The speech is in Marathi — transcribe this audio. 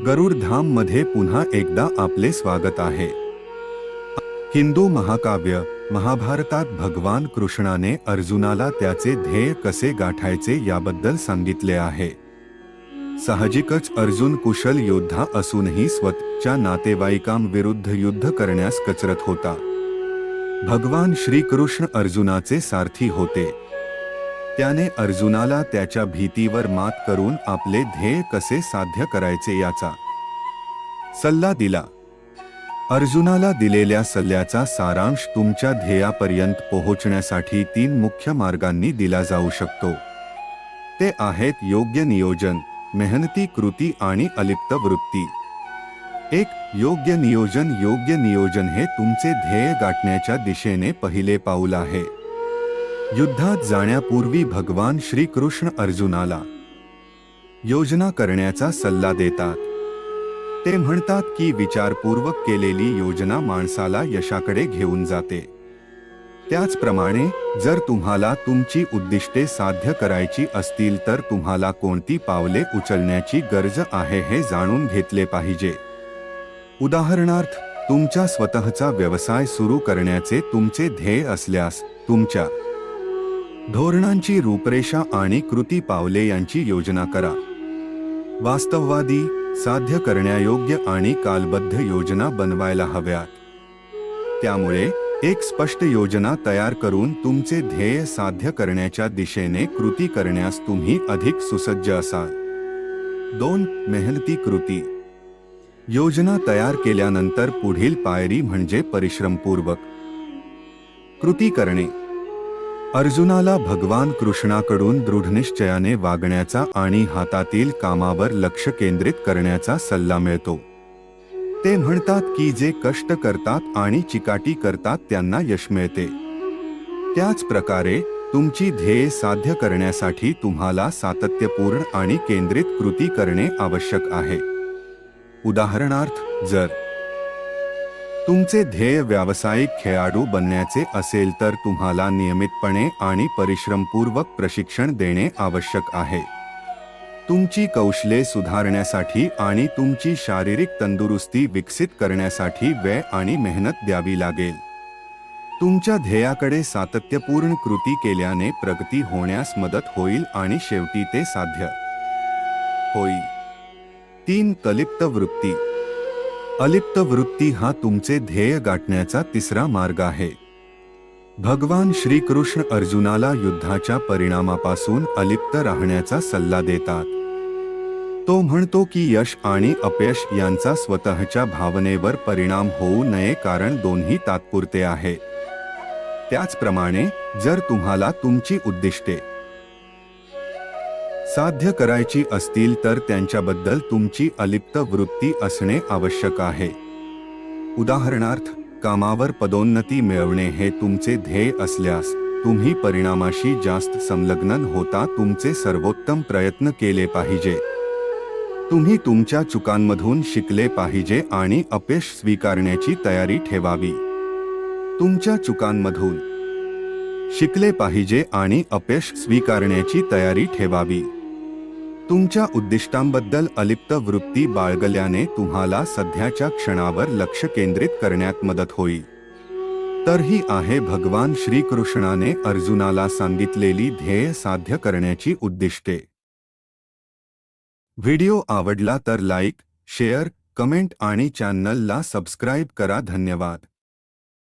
गरुड धाम मध्ये पुन्हा एकदा आपले स्वागत आहे. हिंदू महाकाव्य, महाभारतात भगवान कृष्णाने अर्जुनाला त्याचे ध्येय कसे गाठायचे याबद्दल सांगितले आहे. साहजिकच अर्जुन कुशल योद्धा असूनही स्वतःच्या नातेवाईकांविरुद्ध युद्ध करण्यास कचरत होता. भगवान श्रीकृष्ण अर्जुनाचे सारथी होते. त्याने अर्जुनाला त्याच्या भीतीवर मात करून आपले ध्येय कसे साध्य करायचे याचा सल्ला दिला. अर्जुनाला दिलेल्या सल्ल्याचा सारांश तुमच्या ध्येयापर्यंत पोहोचण्यासाठी तीन मुख्य मार्गांनी दिला जाऊ शकतो. ते आहेत योग्य नियोजन मेहनती कृती आणि अलिप्त वृत्ती. एक योग्य नियोजन योग्य नियोजन हे तुमचे ध्येय गाठण्याच्या दिशेने पहिले पाऊल आहे. युद्धात जाण्यापूर्वी भगवान श्रीकृष्ण अर्जुनाला योजना करण्याचा सल्ला देतात. ते म्हणतात की विचारपूर्वक केलेली योजना माणसाला यशाकडे घेऊन जाते. त्याचप्रमाणे जर तुम्हाला तुमची उद्दिष्टे साध्य करायची असतील तर तुम्हाला कोणती पावले उचलण्याची गरज आहे हे जाणून घेतले पाहिजे. उदाहरणार्थ तुमच्या स्वतःचा व्यवसाय सुरू करण्याचे तुमचे ध्येय असल्यास तुमच्या धोरणांची रूपरेषा आणि कृती पावले यांची योजना करा. वास्तववादी साध्य करण्यायोग्य आणि कालबद्ध योजना बनवायला हव्यात. त्यामुळे एक स्पष्ट योजना तयार करून तुमचे ध्येय साध्य करण्याच्या दिशेने कृती करण्यास तुम्ही अधिक सुसज्ज असाल. दोन मेहनती कृती. योजना तयार केल्यानंतर पुढील पायरी म्हणजे परिश्रमपूर्वक. कृती करणे. अर्जुनाला भगवान कृष्णाकडून दृढनिश्चयाने वागण्याचा आणि हातातील कामावर लक्ष केंद्रित करण्याचा सल्ला मिळतो. ते म्हणतात की जे कष्ट करतात आणि चिकाटी करतात त्यांना यश मिळते. त्याच प्रकारे तुमची ध्येय साध्य करण्यासाठी तुम्हाला सातत्यपूर्ण आणि केंद्रित कृती करणे आवश्यक आहे. उदाहरणार्थ जर तुमचे ध्येय व्यावसायिक खेळाडू बनण्याचे असेल तर तुम्हाला नियमितपणे आणि परिश्रमपूर्वक प्रशिक्षण देणे आवश्यक आहे. तुमची कौशल्ये सुधारण्यासाठी आणि तुमची शारीरिक तंदुरुस्ती विकसित करण्यासाठी वेळ आणि मेहनत द्यावी लागेल. तुमच्या ध्येयाकडे सातत्यपूर्ण कृती केल्याने प्रगती होण्यास मदत होईल आणि शेवटी ते साध्य. होईल तीन कलिप्त वृत्ती. अलिप्त वृत्ती हा तुमचे ध्येय गाठण्याचा तिसरा मार्ग आहे. भगवान श्रीकृष्ण अर्जुनाला युद्धाच्या परिणामापासून अलिप्त राहण्याचा सल्ला देतात. तो म्हणतो की यश आणि अपयश यांचा स्वतःच्या भावनेवर परिणाम होऊ नये कारण दोन्ही तात्पुरते आहे. त्याचप्रमाणे जर तुम्हाला तुमची उद्दिष्टे साध्य करायची असतील तर त्यांच्याबद्दल तुमची अलिप्त वृत्ती असणे आवश्यक आहे. उदाहरणार्थ कामावर पदोन्नती मिळवणे हे तुमचे ध्येय असल्यास तुम्ही परिणामाशी जास्त संलग्न होता तुमचे सर्वोत्तम प्रयत्न केले पाहिजे. तुम्ही तुमच्या चुकांमधून शिकले पाहिजे आणि अपयश स्वीकारण्याची तयारी ठेवावी. तुमच्या चुकांमधून शिकले पाहिजे आणि अपयश स्वीकारण्याची तयारी ठेवावी. तुमच्या उद्दिष्टांबद्दल अलिप्त वृत्ती बाळगल्याने तुम्हाला सध्याच्या क्षणावर लक्ष केंद्रित करण्यात मदत होईल. तर ही आहे भगवान श्रीकृष्णाने अर्जुनाला सांगितलेली ध्येय साध्य करण्याची उद्दिष्टे. व्हिडिओ आवडला तर लाईक शेअर कमेंट आणि चॅनलला सबस्क्राईब करा. धन्यवाद.